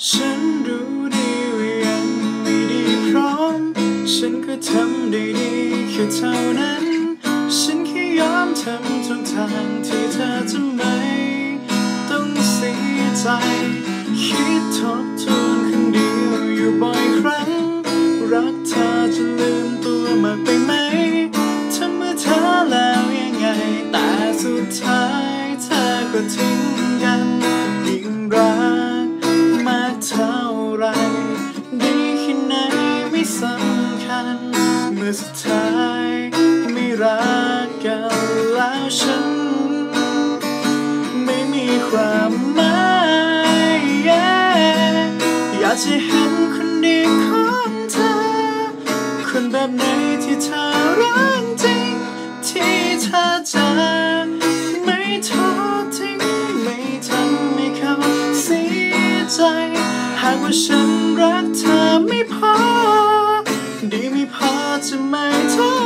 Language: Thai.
ฉันรู้ดีว่ายังไม่ดีพร้อม ฉันก็ทำได้ดีแค่เท่านั้น ฉันแค่ยอมทำทุกทางที่เธอจะไม่ต้องเสียใจ คิดทบทวนคนเดียวอยู่บ่อยครั้ง รักเธอจะลืมตัวมากไปไหมทำเมื่อเธอแล้วยังไง แต่สุดท้ายเธอก็ทิ้งำคัญเมื่อสุดท้ายไม่รักกันแล้วฉัน ไม่มีความหมายอยากจะเห็นคนดีของเธอ คนแบบไหนที่เธอรักจริง ที่เธอจะไม่ทอดทิ้งไม่ทำให้เขาเสียใจ หากว่าฉันรัก hard to maintain